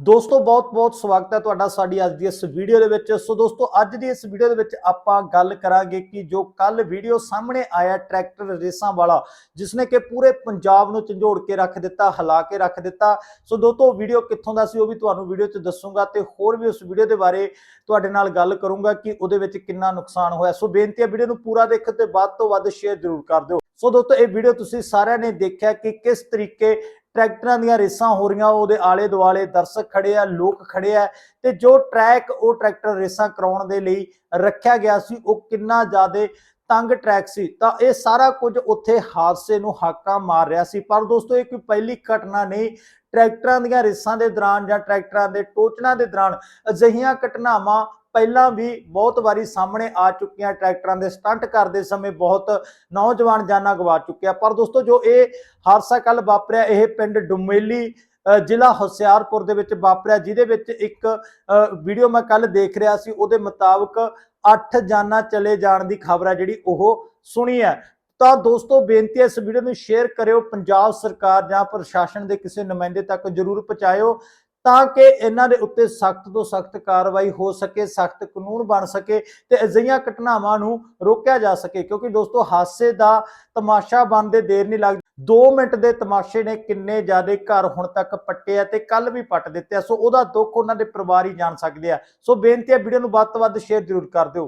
ਦੋਸਤੋ ਬਹੁਤ-ਬਹੁਤ ਸਵਾਗਤ ਹੈ ਤੁਹਾਡਾ ਸਾਡੀ ਅੱਜ ਦੀ ਇਸ ਵੀਡੀਓ ਦੇ ਵਿੱਚ। ਸੋ ਦੋਸਤੋ, ਅੱਜ ਦੀ ਇਸ ਵੀਡੀਓ ਦੇ ਵਿੱਚ ਆਪਾਂ ਗੱਲ ਕਰਾਂਗੇ ਕਿ ਜੋ ਕੱਲ ਵੀਡੀਓ ਸਾਹਮਣੇ ਆਇਆ ਟਰੈਕਟਰ ਰੇਸਾਂ ਵਾਲਾ, ਜਿਸਨੇ ਕਿ ਪੂਰੇ ਪੰਜਾਬ ਨੂੰ ਝੰਜੋੜ ਕੇ ਰੱਖ ਦਿੱਤਾ, ਹਿਲਾ ਕੇ ਰੱਖ ਦਿੱਤਾ। ਸੋ ਦੋਸਤੋ ਵੀਡੀਓ ਕਿੱਥੋਂ ਦਾ ਸੀ ਉਹ ਵੀ ਤੁਹਾਨੂੰ ਵੀਡੀਓ 'ਚ ਦੱਸੂਗਾ ਤੇ ਹੋਰ ਵੀ ਉਸ ਵੀਡੀਓ ਦੇ ਬਾਰੇ ਤੁਹਾਡੇ ਨਾਲ ਗੱਲ ਕਰੂੰਗਾ ਕਿ ਉਹਦੇ ਵਿੱਚ ਕਿੰਨਾ ਨੁਕਸਾਨ ਹੋਇਆ। ਸੋ ਬੇਨਤੀ ਹੈ ਵੀਡੀਓ ਨੂੰ ਪੂਰਾ ਦੇਖੋ ਤੇ ਵੱਧ ਤੋਂ ਵੱਧ ਸ਼ੇਅਰ ਜ਼ਰੂਰ ਕਰ ਦਿਓ। ਸੋ ਦੋਸਤੋ, ਇਹ ਵੀਡੀਓ ਤੁਸੀਂ ਸਾਰਿਆਂ ਨੇ ਦੇਖਿਆ ਕਿ ਕਿਸ ਤਰੀਕੇ ਟਰੈਕਟਰਾਂ ਦੀਆਂ ਰੇਸਾਂ ਹੋ ਰਹੀਆਂ, ਉਹਦੇ ਆਲੇ ਦੁਆਲੇ ਦਰਸ਼ਕ ਖੜੇ ਆ, ਲੋਕ ਖੜੇ ਆ ਤੇ ਜੋ ਟਰੈਕ ਉਹ ਟਰੈਕਟਰ ਰੇਸਾਂ ਕਰਾਉਣ ਦੇ ਲਈ ਰੱਖਿਆ ਗਿਆ ਸੀ, ਉਹ ਕਿੰਨਾ ਜ਼ਿਆਦਾ ਤੰਗ ਟਰੈਕ ਸੀ, ਤਾਂ ਇਹ ਸਾਰਾ ਕੁਝ ਉੱਥੇ ਹਾਦਸੇ ਨੂੰ ਹਾਕਾ ਮਾਰ ਰਿਹਾ ਸੀ। ਪਰ ਦੋਸਤੋ, ਇਹ ਕੋਈ ਪਹਿਲੀ ਘਟਨਾ ਨਹੀਂ। ਟਰੈਕਟਰਾਂ ਦੀਆਂ ਰੇਸਾਂ ਦੇ ਦੌਰਾਨ ਜਾਂ ਟਰੈਕਟਰਾਂ ਦੇ ਟੋਚਣਾ ਦੇ ਦੌਰਾਨ ਅਜਿਹੀਆਂ ਘਟਨਾਵਾਂ ਪਹਿਲਾਂ ਵੀ ਬਹੁਤ ਵਾਰੀ ਸਾਹਮਣੇ ਆ ਚੁੱਕੀਆਂ। ਟਰੈਕਟਰਾਂ ਦੇ ਸਟੰਟ ਕਰਦੇ ਸਮੇਂ ਬਹੁਤ ਨੌਜਵਾਨ ਜਾਨਾਂ ਗਵਾ ਚੁੱਕਿਆ। ਪਰ ਦੋਸਤੋ, ਜੋ ਇਹ ਹਾਦਸਾ ਕੱਲ ਵਾਪਰਿਆ, ਇਹ ਪਿੰਡ ਡੁਮੇਲੀ ਜ਼ਿਲ੍ਹਾ ਹੁਸ਼ਿਆਰਪੁਰ ਦੇ ਵਿੱਚ ਵਾਪਰਿਆ, ਜਿਹਦੇ ਵਿੱਚ ਇੱਕ ਵੀਡੀਓ ਮੈਂ ਕੱਲ ਦੇਖ ਰਿਹਾ ਸੀ, ਉਹਦੇ ਮੁਤਾਬਕ 8 ਜਾਨਾਂ ਚਲੇ ਜਾਣ ਦੀ ਖਬਰ ਹੈ ਜਿਹੜੀ ਉਹ ਸੁਣੀ ਹੈ। ਤਾਂ ਦੋਸਤੋ, ਬੇਨਤੀ ਹੈ, ਇਸ ਵੀਡੀਓ ਨੂੰ ਸ਼ੇਅਰ ਕਰਿਓ, ਪੰਜਾਬ ਸਰਕਾਰ ਜਾਂ ਪ੍ਰਸ਼ਾਸਨ ਦੇ ਕਿਸੇ ਨੁਮਾਇੰਦੇ ਤੱਕ ਜਰੂਰ ਪਹੁੰਚਾਇਓ, ਤਾਂ ਕਿ ਇਹਨਾਂ ਦੇ ਉੱਤੇ ਸਖਤ ਤੋਂ ਸਖਤ ਕਾਰਵਾਈ ਹੋ ਸਕੇ, ਸਖਤ ਕਾਨੂੰਨ ਬਣ ਸਕੇ ਤੇ ਅਜਿਹੀਆਂ ਘਟਨਾਵਾਂ ਨੂੰ ਰੋਕਿਆ ਜਾ ਸਕੇ। ਕਿਉਂਕਿ ਦੋਸਤੋ, ਹਾਦਸੇ ਦਾ ਤਮਾਸ਼ਾ ਬਣਦੇ ਦੇਰ ਨਹੀਂ ਲੱਗਦੀ। 2 ਮਿੰਟ ਦੇ ਤਮਾਸ਼ੇ ਨੇ ਕਿੰਨੇ ਜ਼ਿਆਦੇ ਘਰ ਹੁਣ ਤੱਕ ਪੱਟੇ ਆ ਤੇ ਕੱਲ ਵੀ ਪੱਟ ਦਿੱਤੇ ਆ। ਸੋ ਉਹਦਾ ਦੁੱਖ ਉਹਨਾਂ ਦੇ ਪਰਿਵਾਰ ਹੀ ਜਾਣ ਸਕਦੇ ਆ। ਸੋ ਬੇਨਤੀ ਹੈ ਵੀਡੀਓ ਨੂੰ ਵੱਧ ਤੋਂ ਵੱਧ ਸ਼ੇਅਰ ਜ਼ਰੂਰ ਕਰ ਦਿਓ।